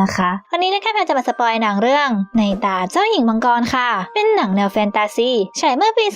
นะคะวันนี้นะคะแพรจะมาสปอยหนังเรื่องในตาเจ้าหญิงมังกรค่ะ เป็นหนังแนวแฟนตาซีฉายเมื่อปี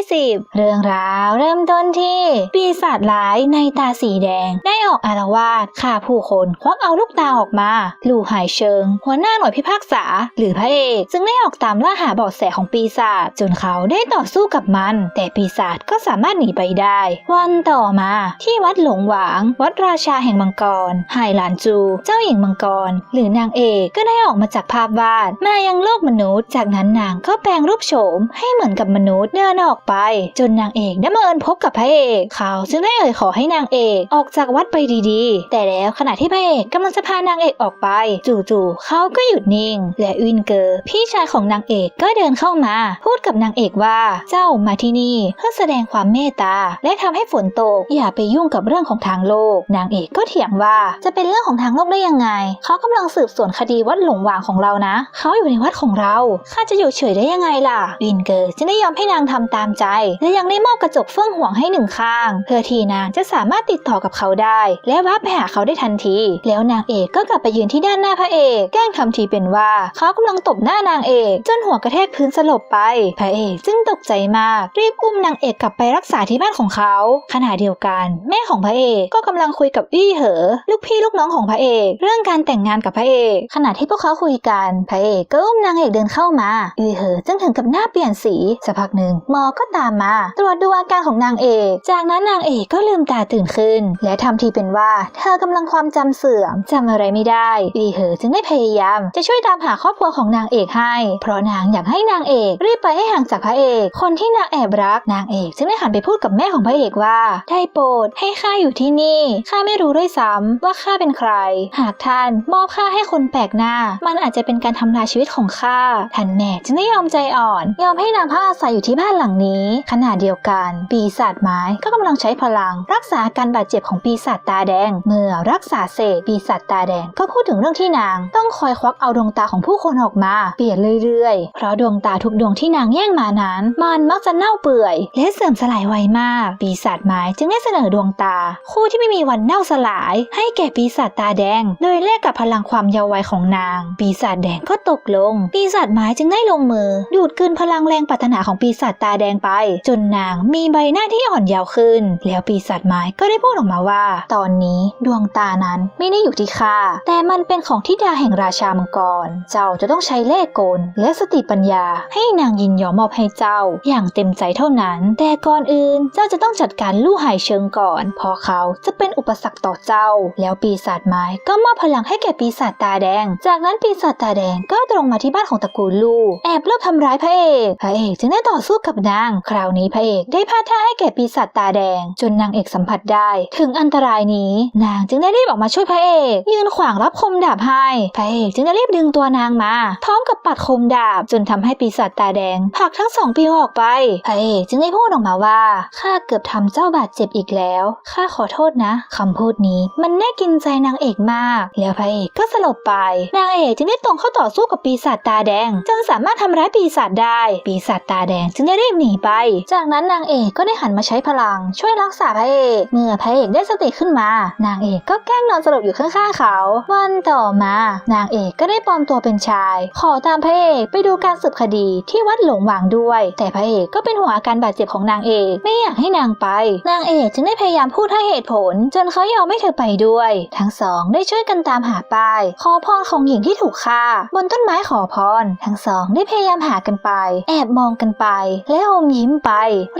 2020 เรื่องราวเริ่มต้นที่ ปีศาจร้ายในตาสีแดง ได้ออกอารวาสฆ่าผู้คนควักเอาลูกตาออกมา ลู่หายเชิง หัวหน้าหน่วยพิพากษา หรือพระเอกจึงได้ออกตามล่าหาเบาะแสของปีศาจจนเขาได้ต่อสู้กับมัน แต่ปีศาจก็สามารถหนีไปได้ วันต่อมาที่วัดหลงหวาง วัดราชาแห่งมังกรไหหลานจู เจ้าหญิงมังกรหรือนางเอกก็ได้ออกมาจากภาพวาดมายังโลกมนุษย์ จากนั้นนางก็แปลงรูปโฉมให้เหมือนกับมนุษย์เดินออกไป จนนางเอกได้มาเอิญพบกับพระเอกเขาจึงได้เอ่ยขอให้นางเอกออกจากวัดไปดีๆ แต่แล้วขณะที่พระเอกกำลังจะพานางเอกออกไป จู่ๆเขาก็หยุดนิ่ง และวินเกอร์พี่ชายของนางเอกก็เดินเข้ามา พูดกับนางเอกว่าเจ้ามาที่นี่เพื่อแสดงความเมตตา และทำให้ฝนตกอย่าไปยุ่งกับเรื่องของทางโลก นางเอกก็เถียงว่าจะเป็นเรื่องของทางโลกได้ยังไงเขากำลังสืบสวนคดีวัดหลงหวางของเรานะ เขาอยู่ในวัดของเราข้าจะอยู่เฉยได้ยังไงล่ะวินเกอร์จึงได้ยอมให้นางทำตามใจ และยังได้มอบกระจกเฟื่องห่วงให้หนึ่งข้าง เพื่อที่นางจะสามารถติดต่อกับเขาได้ และว่าไปหาเขาได้ทันที แล้วนางเอกก็กลับไปยืนที่ด้านหน้าพระเอก แกล้งทำทีเป็นว่า เขากำลังตบหน้านางเอก จนหัวกระแทกพื้นสลบไป พระเอกจึงตกใจมาก รีบอุ้มนางเอกกลับไปรักษาที่บ้านของเขา ขณะเดียวกัน แม่ของพระเอกก็กำลังคุยกับอี้เหอ ลูกพี่ลูกน้องของพระเอก เรื่องการแต่งงานกับพระเอก ขณะที่พวกเขาคุยกันพระเอกก็อุ้มนางเอกเดินเข้ามาอี้เหอจึงถึงกับหน้าเปลี่ยนสีสักพักหนึ่งหมอก็ตามมา ตรวจดูอาการของนางเอก จากนั้นนางเอกก็ลืมตาตื่นขึ้น และทำทีเป็นว่า เธอกำลังความจำเสื่อมจำอะไรไม่ได้อีเหอจึงได้พยายามจะช่วยตามหาครอบครัวของนางเอกให้ เพราะนางอยากให้นางเอก รีบไปให้ห่างจากพระเอก คนที่นางแอบรักนางเอกจึงได้หันไปพูดกับแม่ของพระเอกว่า ได้โปรดให้ข้าอยู่ที่นี่ข้าไม่รู้ด้วยซ้ำว่าข้าเป็นใคร หากท่านมอบข้าให้คนแปลกหน้า มันอาจจะเป็นการทำลายชีวิตของข้าท่านแม่จึงได้ยอมใจอ่อน ยอมให้นางพักอาศัยอยู่ที่บ้านหลังนี้ ขณะเดียวกัน ปีศาจไม้ก็กำลังใช้พลัง รักษาอาการบาดเจ็บของปีศาจตาแดง เมื่อรักษาเสร็จปีศาจตาแดง ก็พูดถึงเรื่องที่นาง ต้องคอยควักเอาดวงตาของผู้คนออกมาเปลี่ยนเรื่อยๆ เพราะดวงตาทุกดวงที่นางแย่งมานั้น มันมักจะเน่าเปื่อย และเสื่อมสลายไวมาก ปีศาจไม้จึงได้เสนอดวงตา คู่ที่ไม่มีวันเน่าสลาย ให้แก่ปีศาจตาแดง โดยแลกกับพลังความความเยาว์วัยของนาง ปีศาจแดงก็ตกลง ปีศาจไม้จึงได้ลงมือ ดูดกืนพลังแรงปรารถนาของปีศาจตาแดงไป จนนางมีใบหน้าที่อ่อนเยาว์ขึ้น แล้วปีศาจไม้ก็ได้พูดออกมาว่า ตอนนี้ดวงตานั้นไม่ได้อยู่ที่ข้าแต่มันเป็นของทิดาแห่งราชามังกร เจ้าจะต้องใช้เล่ห์กลและสติปัญญา ให้นางยินยอมมอบให้เจ้า อย่างเต็มใจเท่านั้น แต่ก่อนอื่นเจ้าจะต้องจัดการลู่หายเชิงก่อน เพราะเขาจะเป็นอุปสรรคต่อเจ้า แล้วปีศาจไม้ก็มอบพลังให้แก่ปีศาจาจตาแดง จากนั้นปีศาจตาแดงก็ตรงมาที่บ้านของตระกูลลู่แอบลอบทำร้ายพระเอก พระเอกจึงได้ต่อสู้กับนาง คราวนี้พระเอกได้พาท่าให้แก่ปีศาจตาแดง จนนางเอกสัมผัสได้ ถึงอันตรายนี้ นางจึงได้รีบออกมาช่วยพระเอก ยืนขวางรับคมดาบให้พระเอกจึงได้รีบดึงตัวนางมา พร้อมกับปัดคมดาบ จนทำให้ปีศาจตาแดงผลักทั้งสองปีออกไป พระเอกจึงได้พูดออกมาว่าข้าเกือบทำเจ้าบาดเจ็บอีกแล้วข้าขอโทษนะคำพูดนี้มันแน่กินใจนางเอกมาก แล้วพระเอกก็สลบไป นางเอกจึงได้ตรงเข้าต่อสู้กับปีศาจตาแดง จนสามารถทำร้ายปีศาจได้ ปีศาจตาแดงจึงได้รีบหนีไป จากนั้นนางเอกก็ได้หันมาใช้พลัง ช่วยรักษาพระเอก เมื่อพระเอกได้สติขึ้นมา นางเอกก็แกล้งนอนสลบอยู่ข้างๆเขา วันต่อมา นางเอกก็ได้ปลอมตัวเป็นชาย ขอตามพระเอกไปดูการสืบคดีที่วัดหลงหวางด้วย แต่พระเอกก็เป็นห่วงอาการบาดเจ็บของนางเอกไม่อยากให้นางไป นางเอกจึงได้พยายามพูดให้เหตุผล จนเขายอมให้เธอไปด้วย ทั้งสองได้ช่วยกันตามหาป้ายขอพรของหญิงที่ถูกฆ่า บนต้นไม้ขอพร ทั้งสองได้พยายามหากันไป แอบมองกันไป และอมยิ้มไป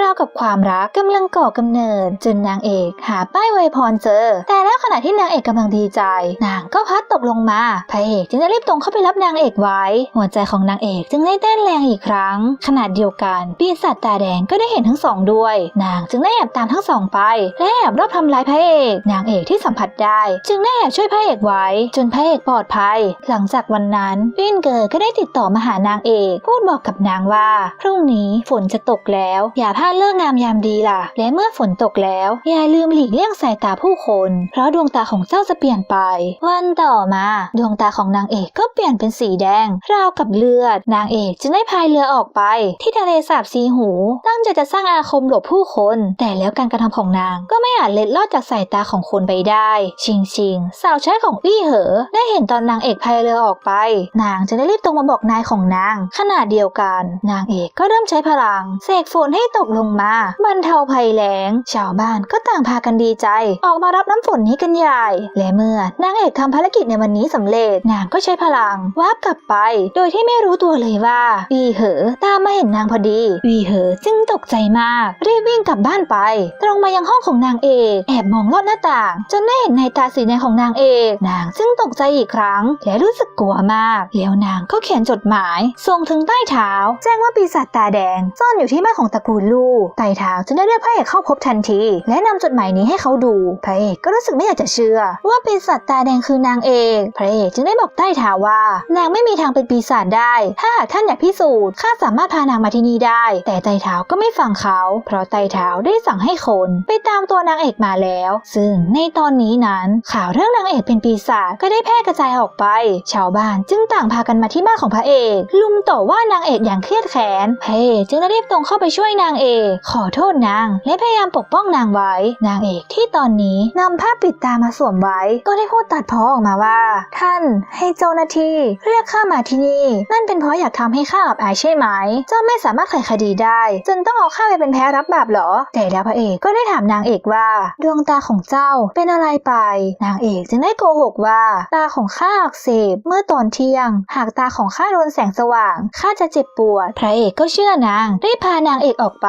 ราวกับความรักกำลังก่อกำเนิด จนนางเอกหาป้ายไวพรเจอ แต่แล้วขณะที่นางเอกกำลังดีใจ นางก็พัดตกลงมาพระเอกจึงได้รีบตรงเข้าไปรับนางเอกไว้ หัวใจของนางเอกจึงได้เต้นแรงอีกครั้งขนาดเดียวกันปีศาจตาแดงก็ได้เห็นทั้งสองด้วย นางจึงได้แอบตามทั้งสองไปและแอบรอบทำร้ายพระเอก นางเอกที่สัมผัสได้ จึงได้แอบช่วยพระเอกไว้ จนพระเอกปลอดภัย หลังจากวันนั้นวินเกอร์ก็ได้ติดต่อมาหานางเอกพูดบอกกับนางว่า พรุ่งนี้ฝนจะตกแล้ว อย่าพลาดเลิกงามยามดีล่ะ และเมื่อฝนตกแล้ว อย่าลืมหลีกเลี่ยงสายตาผู้คน เพราะดวงตาของเจ้าจะเปลี่ยนไป วันต่อมา ดวงตาของนางเอกก็เปลี่ยนเป็นสีแดง ราวกับเลือด นางเอกจึงได้พายเรือออกไป ที่ทะเลสาบสีหู ตั้งใจจะสร้างอาคมหลบผู้คน แต่แล้วการกระทำของนางก็ไม่อาจเล็ดลอดจากสายตาของคนไปได้ ชิงชิงสาวใช้ของอี้เหอได้เห็นตอนนางเอกพายเรือออกไป นางจะได้รีบตรงมาบอกนายของนาง ขณะเดียวกัน นางเอกก็เริ่มใช้พลังเสกฝนให้ตกลงมาบรรเทาภัยแล้ง ชาวบ้านก็ต่างพากันดีใจ ออกมารับน้ำฝนนี้กันใหญ่และเมื่อนางเอกทำภารกิจในวันนี้สำเร็จ นางก็ใช้พลังวาบกลับไป โดยที่ไม่รู้ตัวเลยว่าวีเหอตามมาเห็นนางพอดีวีเหอจึงตกใจมากรีบวิ่งกลับบ้านไป ตรงมายังห้องของนางเอก แอบมองลอดหน้าต่างจนได้เห็นในตาสีแดงของนางเอก นางจึงตกใจอีกครั้ง และรู้สึกกลัวมาก แล้วนางก็เขียนจดหมาย ส่งถึงใต้เท้า แจ้งว่าปีศาจตาแดงซ่อนอยู่ที่บ้านของตระกูลลู่ ใต้เท้าจึงได้เรียกพระเอกเข้าพบทันที และนำจดหมายนี้ให้เขาดู พระเอกก็รู้สึกไม่อยากจะเชื่อ ว่าปีศาจตาแดงคือนางเอกพระเอกจึงได้บอกใต้เท้าว่า นางไม่มีทางเป็นปีศาจได้ ถ้าหากท่านอยากพิสูจน์ข้าสามารถพานางมาที่นี่ได้ แต่ไต้เท้าก็ไม่ฟังเขา เพราะไต้เท้าได้สั่งให้คนไปตามตัวนางเอกมาแล้ว ซึ่งในตอนนี้นั้นข่าวเรื่องนางเอกเป็นปีศาจก็ได้แพร่ร่กระจายออกไป ชาวบ้านจึงต่างพากันมาที่บ้านของพระเอก ลุมต่อว่านางเอกอย่างเครียดแค้นพระเอกจึงได้รีบตรงเข้าไปช่วยนางเอก ขอโทษนาง และพยายามปกป้องนางไว้ นางเอกที่ตอนนี้นำผ้าปิดตามาสวมไว้ ก็ได้พูดตัดพ้อออกมาว่า ท่านให้เจ้าหน้าที่เรียกข้ามาที่นี่ นั่นเป็นเพราะอยากทำให้ข้าอับอายใช่ไหม เจ้าไม่สามารถไขคดีได้ จนต้องเอาข้าไปเป็นแพ้รับบาปหรอ แต่แล้วพระเอกก็ได้ถามนางเอกว่า ดวงตาของเจ้าเป็นอะไรไป นางเอกจึงได้โกหกว่า ตาาของข้าอักเสบเมื่อตอนเที่ยง หากตาของข้าโดนแสงสว่างข้าจะเจ็บปวด พระเอกก็เชื่อนางรีบพานางเอกออกไป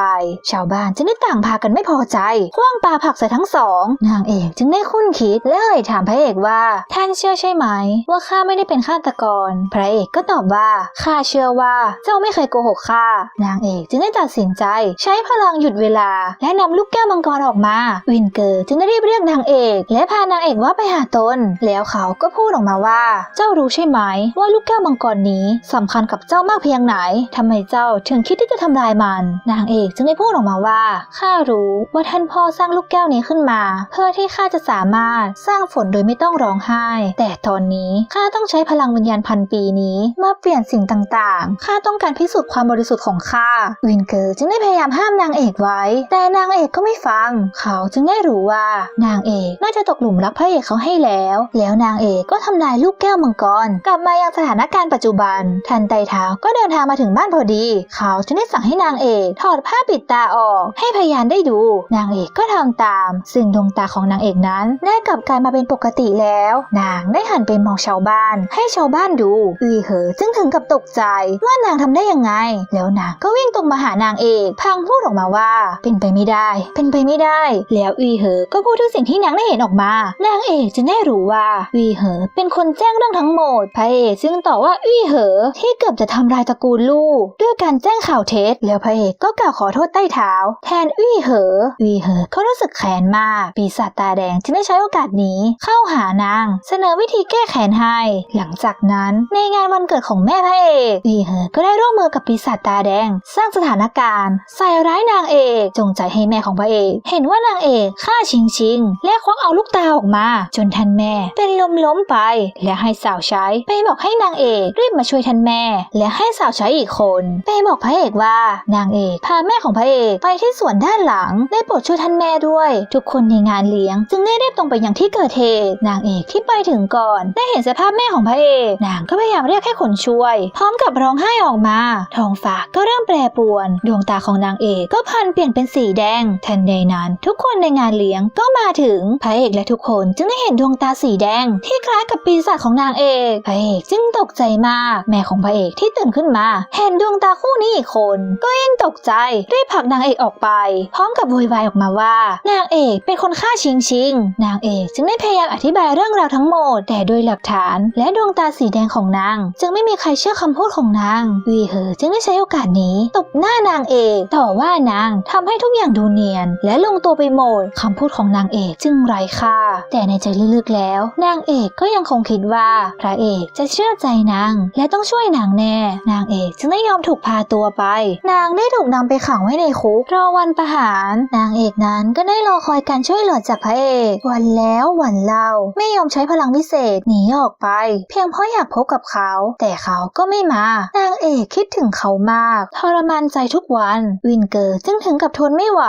ชาวบ้านจึงได้ต่างพากันไม่พอใจคว้างปลาผักใส่ทั้งสอง นางเอกจึงได้คุ้นคิดและเอ่ยถามพระเอกว่า ท่านเชื่อใช่ไหม ว่าข้าไม่ได้เป็นฆาตกร พระเอกก็ตอบว่าข้าเชื่อว่าเจ้าไม่เคยโกหกข้านางเอกจึงได้ตัดสินใจ ใช้พลังหยุดเวลา และนำลูกแก้วมังกรออกมา วินเกอร์จึงได้รีบเรียกนางเอก และพานางเอกว่าไปหาตนแล้วเขาก็พูดดออกมาว่า เจ้ารู้ใช่ไหม ว่าลูกแก้วมังกรนี้สำคัญกับเจ้ามากเพียงไหนทำไมเจ้าถึงคิดที่จะทำลายมัน นางเอกจึงได้พูดออกมาว่า ข้ารู้ว่าท่านพ่อสร้างลูกแก้วนี้ขึ้นมา เพื่อที่ข้าจะสามารถสร้างฝนโดยไม่ต้องร้องไห้ แต่ตอนนี้ข้าต้องใช้พลังวิญญาณพันปีนี้มาเปลี่ยนสิ่งต่างๆ ข้าต้องการพิสูจน์ความบริสุทธิ์ของข้า วินเกอร์จึงได้พยายามห้ามนางเอกไว้ แต่นางเอกก็ไม่ฟัง เขาจึงได้รู้ว่า นางเอกน่าจะตกหลุมรักพระเอกเขาให้แล้ว แล้วนางเอกก็ก็ทำลายลูกแก้วมังกร กลับมายังสถานการณ์ปัจจุบัน ทันไตเท้าก็เดินทางมาถึงบ้านพอดี เขาจึงได้สั่งให้นางเอกถอดผ้าปิดตาออก ให้พยานได้ดู นางเอกก็ทำตาม ซึ่งดวงตาของนางเอกนั้นได้กลับกลายมาเป็นปกติแล้ว นางได้หันไปมองชาวบ้าน ให้ชาวบ้านดูอุยเหอจึงถึงกับตกใจว่านางทำได้ยังไง แล้วนางก็วิ่งตรงมาหานางเอกพังพูดออกมาว่า เป็นไปไม่ได้ เป็นไปไม่ได้ แล้วอุยเหอก็พูดทุกสิ่งที่นางได้เห็นออกมา นางเอกจึงได้รู้ว่าอุยเหอเป็นคนแจ้งเรื่องทั้งหมดพระเอกจึงตอบว่าอุยเหอ ที่เกือบจะทำลายตระกูลลูกด้วยการแจ้งข่าวเท็จแล้วพระเอกก็กล่าวขอโทษใต้เท้า แทนอุยเหออุยเหอก็รู้สึกแค้นมาก ปีศาจตาแดงจึงได้ใช้โอกาสนี้เข้าหานาง เสนอวิธีแก้แค้นให้หลังจากนั้นในงานวันเกิดของแม่พระเอกอุยเหอก็ได้ร่วมมือกับปีศาจตาแดง สร้างสถานการณ์ ใส่ร้ายนางเอกจงใจให้แม่ของพระเอก เห็นว่านางเอกฆ่าชิงชิงและควักเอาลูกตาออกมา จนท่านแม่ เป็นลมล้มไป และให้สาวใช้ไปบอกให้นางเอกรีบมาช่วยท่านแม่ และให้สาวใช้อีกคนไปบอกพระเอกว่านางเอกพาแม่ของพระเอกไปที่สวนด้านหลังได้โปรดช่วยท่านแม่ด้วย ทุกคนในงานเลี้ยง จึงได้รีบตรงไปยังที่เกิดเหตุนางเอกที่ไปถึงก่อน ได้เห็นสภาพแม่ของพระเอกนางก็พยายามเรียกให้คนช่วย พร้อมกับร้องไห้ออกมาท้องฟ้าก็เริ่มแปรปรวน ดวงตาของนางเอกก็พันเปลี่ยนเป็นสีแดงทันใดนั้น ทุกคนในงานเลี้ยงก็มาถึงพระเอกและทุกคนจึงได้เห็นดวงตาสีแดงที่คล้ายกับปีศาจของนางเอกพระเอกจึงตกใจมาก แม่ของพระเอกที่ตื่นขึ้นมา เห็นดวงตาคู่นี้อีกคน ก็ยิ่งตกใจรีบผลักนางเอกออกไป พร้อมกับโวยวายออกมาว่า นางเอกเป็นคนฆ่าชิงชิงนางเอกจึงได้พยายามอธิบายเรื่องราวทั้งหมด แต่โดยหลักฐานและดวงตาสีแดงของนาง จึงไม่มีใครเชื่อคำพูดของนางวีเหอจึงได้ใช้โอกาสนี้ตบหน้านางเอกต่อว่านางทำให้ทุกอย่างดูเนียน และลงตัวไปหมดคำพูดของนางเอกจึงไร้ค่าแต่ในใจลึกๆแล้ว นางเอกก็็ยังคงคิดว่าพระเอกจะเชื่อใจนาง และต้องช่วยนางแน่ นางเอกจึงได้ยอมถูกพาตัวไป นางได้ถูกนำไปขังไว้ในคุกรอวันประหาร นางเอกนั้นก็ได้รอคอยการช่วยเหลือจากพระเอก วันแล้ววันเล่า ไม่ยอมใช้พลังวิเศษหนีออกไป เพียงเพราะอยากพบกับเขา แต่เขาก็ไม่มา นางเอกคิดถึงเขามากทรมานใจทุกวัน วินเกอร์จึงถึงกับทนไม่ไหว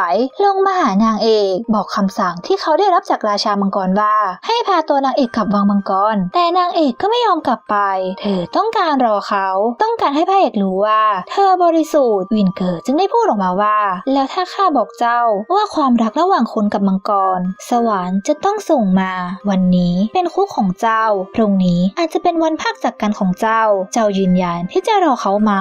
ลงมาหานางเอก บอกคำสั่งที่เขาได้รับจากราชามังกรว่า ให้พาตัวนางเอกกลับวังมังกร แต่นางเอกก็ไม่ยอมกลับไป เธอต้องการรอเขา ต้องการให้พระเอกรู้ว่า เธอบริสุทธิ์วินเกอร์จึงได้พูดออกมาว่า แล้วถ้าข้าบอกเจ้าว่าความรักระหว่างคุณกับมังกร สวรรค์จะต้องส่งมา วันนี้เป็นคู่ของเจ้าพรุ่งนี้อาจจะเป็นวันพักจากกันของเจ้า เจ้ายืนยันที่จะรอเขาไหม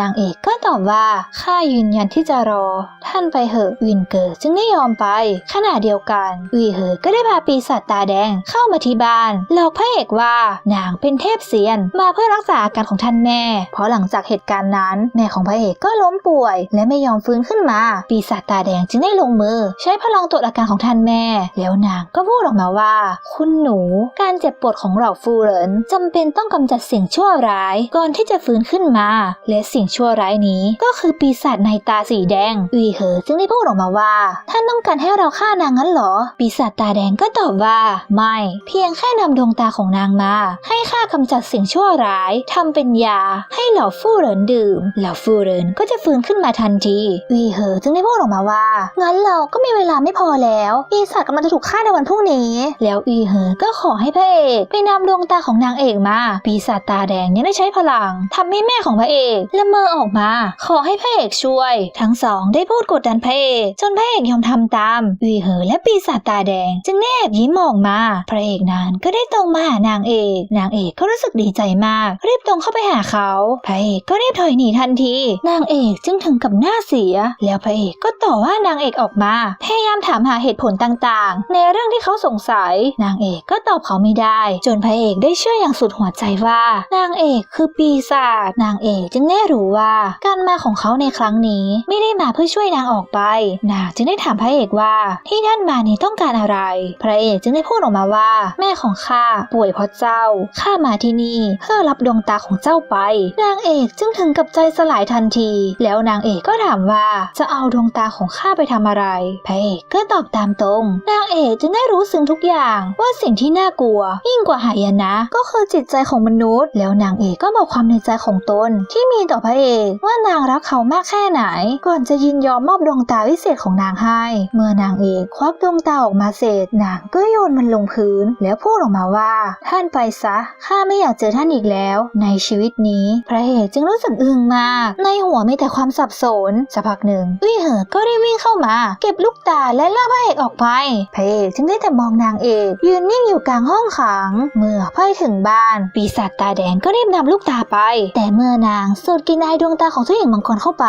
นางเอกก็ตอบว่าข้ายืนยันที่จะรอ ท่านไปเหอะวินเกอร์จึงได้ยอมไป ขณะเดียวกันวีเหอก็ได้พาปีศาจตาแดงเข้ามาที่บ้านหลอกพระเอกว่านางเป็นเทพเซียนมาเพื่อรักษาอาการของท่านแม่ เพราะหลังจากเหตุการณ์นั้น แม่ของพระเอกก็ล้มป่วย และไม่ยอมฟื้นขึ้นมา ปีศาจตาแดงจึงได้ลงมือ ใช้พลังตรวจอาการของท่านแม่ แล้วนางก็พูดออกมาว่า คุณหนูการเจ็บปวดของเหล่าฟูเหรินจำเป็นต้องกำจัดสิ่งชั่วร้าย ก่อนที่จะฟื้นขึ้นมา และสิ่งชั่วร้ายนี้ ก็คือปีศาจในตาสีแดงวีเหอจึงได้พูดออกมาว่า ท่านต้องการให้เราฆ่านางงั้นเหรอ ปีศาจตาแดงก็ตอบว่า ไม่ เพียงแค่นำดวงตาของนางมา ให้ข้ากำจัดสิ่งชั่วร้ายทำเป็นยา ให้เหล่าฟู่เหรินดื่ม เหล่าฟู่เหรินก็จะฟื้นขึ้นมาทันทีวีเหอจึงได้พูดออกมาว่า งั้นเราก็มีเวลาไม่พอแล้วปีศาจกำลังจะถูกฆ่าในวันพรุ่งนี้ แล้ววีเหอก็ขอให้พระเอกไปนำดวงตาของนางเอกมา ปีศาจตาแดงยังได้ใช้พลังทำให้แม่ของพระเอกละเมอออกมา ขอให้พระเอกช่วย ทั้งสองได้พูดกดดันพระเอกจนพระเอกยอมทำตามวีเหอและปีศาจตาแดง จึงแนบยิ้มออกมา พระเอกนั้นก็ได้ตรงมาหานางเอก นางเอกก็รู้สึกดีใจมาก รีบตรงเข้าไปหาเขา พระเอกก็รีบถอยหนีทันที นางเอกจึงถึงกับหน้าเสีย แล้วพระเอกก็ต่อว่านางเอกออกมา พยายามถามหาเหตุผลต่างๆ ในเรื่องที่เขาสงสัย นางเอกก็ตอบเขาไม่ได้ จนพระเอกได้เชื่ออย่างสุดหัวใจว่า นางเอกคือปีศาจ นางเอกจึงได้รู้ว่า การมาของเขาในครั้งนี้ไม่ได้มาเพื่อช่วยนางออกไป นางจึงได้ถามพระเอกว่าที่ท่านมานี้ต้องการอะไร พระเอกจึงได้พูดออกมาว่า แม่ของข้าป่วยเพราะเจ้า ข้ามาที่นี่เพื่อรับดวงตาของเจ้าไป นางเอกจึงถึงกับใจสลายทันที แล้วนางเอกก็ถามว่าจะเอาดวงตาของข้าไปทำอะไร พระเอกก็ตอบตามตรง นางเอกจึงได้รู้ซึ้งทุกอย่างว่าสิ่งที่น่ากลัว ยิ่งกว่าหายนะ ก็คือจิตใจของมนุษย์ แล้วนางเอกก็บอกความในใจของตน ที่มีต่อพระเอกว่านางรักเขามากแค่ไหน ก่อนจะยินยอมมอบดวงตาวิเศษของนางให้ เมื่อนางเอกควักดวงตาออกมาเสร็จนางก็โยนมันลงพื้น แล้วพูดออกมาว่าท่านไปซะ ข้าไม่อยากเจอท่านอีกแล้ว ในชีวิตนี้ พระเอกจึงรู้สึกอึ้งมาก ในหัวมีแต่ความสับสน สักพักหนึ่งวี่เหอก็ได้วิ่งเข้ามา เก็บลูกตาและลากพระเอกออกไป พระเอกจึงได้แต่มองนางเอกยืนนิ่งอยู่กลางห้องขัง เมื่อไปถึงบ้าน ปีศาจตาแดงก็รีบนำลูกตาไป แต่เมื่อนางสูดกินไอดวงตาของเจ้าหญิงมังกรเข้าไป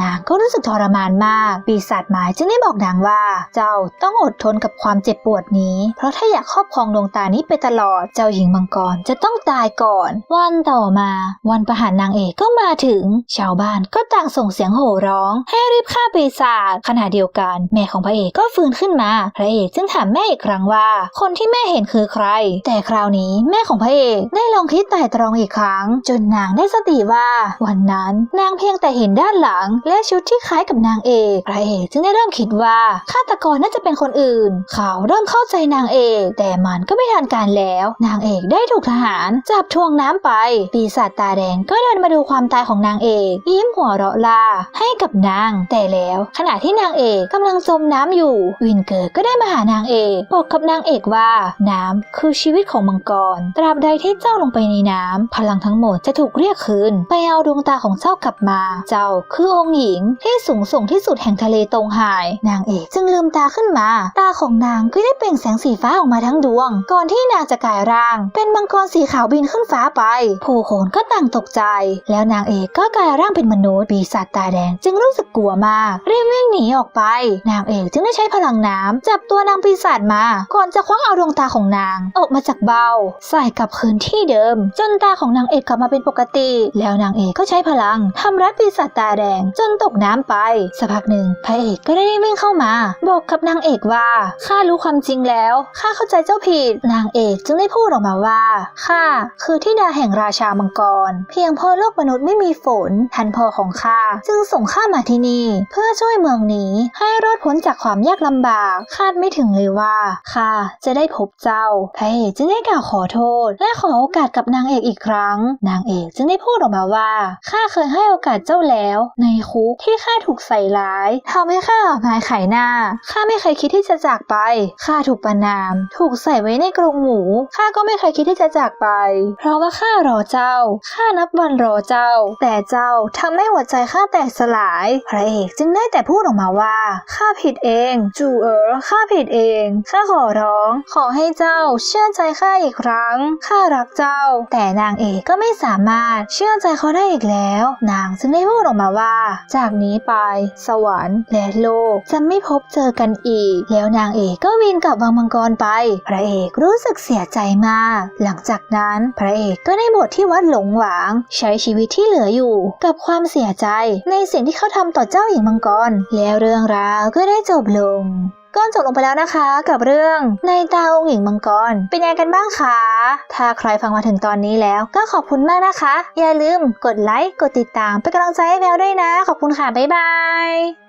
นางก็รู้สึกทรมานมาก ปีศาจหมายจึงได้บอกนางว่า เจ้าต้องอดทนกับความเจ็บปวดนี้ เพราะถ้าอยากครอบครองดวงตานี้ไปตลอด เจ้าหญิงมังกรจะต้องตายก่อน วันต่อมา วันประหารนางเอกก็มาถึง ชาวบ้านก็ต่างส่งเสียงโห่ร้อง ให้รีบฆ่าปีศาจขณะเดียวกัน แม่ของพระเอกก็ฟื้นขึ้นมา พระเอกจึงถามแม่อีกครั้งว่า คนที่แม่เห็นคือใคร แต่คราวนี้แม่ของพระเอกได้ลองคิดไต่ตรองอีกครั้ง จนนางได้สติว่า วันนั้นนางเพียงแต่เห็นด้านหลัง และชุดที่คล้ายกับนางเอกพระเอกจึงได้เริ่มคิดว่าฆาตกรน่าจะเป็นคนอื่น เขาเริ่มเข้าใจนางเอก แต่มันก็ไม่ทันการแล้วนางเอกได้ถูกทหารจับทวงน้ำไป ปีศาจตาแดงก็เดินมาดูความตายของนางเอกยิ้มหัวเราะลาให้กับนาง แต่แล้วขณะที่นางเอกกำลังจมน้ำอยู่ วินเกอร์ก็ได้มาหานางเอกบอกกับนางเอกว่าน้ำคือชีวิตของมังกร ตราบใดที่เจ้าลงไปในน้ำพลังทั้งหมดจะถูกเรียกคืน ไปเอาดวงตาของเจ้ากลับมา เจ้าคือองค์หญิงที่สูงส่งที่สุดแห่งทะเลตรงหาย นางเอกจึงลืมตาขึ้นมา ตาของนางก็ได้เปล่งแสงสีฟ้าออกมาทั้งดวง ก่อนที่นางจะกลายร่าง เป็นมังกรสีขาวบินขึ้นฟ้าไป ผู้คนก็ต่างตกใจ แล้วนางเอกก็กลายร่างเป็นมนุษย์ ปีศาจตาแดงจึงรู้สึกกลัวมากรีบวิ่งหนีออกไป นางเอกจึงได้ใช้พลังน้ำจับตัวนางปีศาจมา ก่อนจะคว้าเอาดวงตาของนาง ออกมาจากเบ้า ใส่กลับคืนที่เดิม จนตาของนางเอกกลับมาเป็นปกติ แล้วนางเอกก็ใช้พลังทำรัดปีศาจตาแดง จนตกน้ำไปสักพักหนึ่งพระเอกก็ได้วิ่งเข้ามา บอกกับนางเอกว่าข้ารู้ความจริงแล้วข้าเข้าใจเจ้าผิดนางเอกจึงได้พูดออกมาว่าข้าคือที่ดาแห่งราชามังกร เพียงพอโลกมนุษย์ไม่มีฝนท่านพ่อของข้าจึงส่งข้ามาที่นี่ เพื่อช่วยเมืองนี้ให้รอดพ้นจากความยากลำบากคาดไม่ถึงเลยว่าข้าจะได้พบเจ้าพระเอกจึงได้กล่าวขอโทษ และขอโอกาสกับนางเอกอีกครั้ง นางเอกจึงได้พูดออกมาว่าข้าเคยให้โอกาสเจ้าแล้ว ในคุกที่ข้าถูกใส่ร้ายทำให้ข้าออกมาขายหน้าข้าไม่เคยคิดที่จะจากไปข้าถูกประนาม ถูกใส่ไว้ในกรงหมูข้าก็ไม่เคยคิดที่จะจากไป เพราะว่าข้ารอเจ้า ข้านับวันรอเจ้า แต่เจ้าทำให้หัวใจข้าแตกสลาย พระเอกจึงได้แต่พูดออกมาว่า ข้าผิดเอง จูเอ๋อข้าผิดเอง ข้าขอร้อง ขอให้เจ้า เชื่อใจข้าอีกครั้ง ข้ารักเจ้า แต่นางเอกก็ไม่สามารถเชื่อใจเขาได้อีกแล้ว นางจึงได้พูดออกมาว่า จากนี้ไป สวรรค์และโลกจะไม่พบเจอกันอีก แล้วนางเอกก็วินกลับวังมังกรไป พระเอกรู้สึกเสียใจมาก หลังจากนั้นพระเอกก็ได้บวชที่วัดหลงหวาง ใช้ชีวิตที่เหลืออยู่ กับความเสียใจในสิ่งที่เขาทำต่อเจ้าหญิงมังกร แล้วเรื่องราวก็ได้จบลงก็จบลงไปแล้วนะคะกับเรื่องในตาองค์หญิงมังกร เป็นยังไงกันบ้างคะ ถ้าใครฟังมาถึงตอนนี้แล้วก็ขอบคุณมากนะคะ อย่าลืมกดไลค์ กดติดตามเป็นกำลังใจให้แพลวด้วยนะ ขอบคุณค่ะ บ๊ายบาย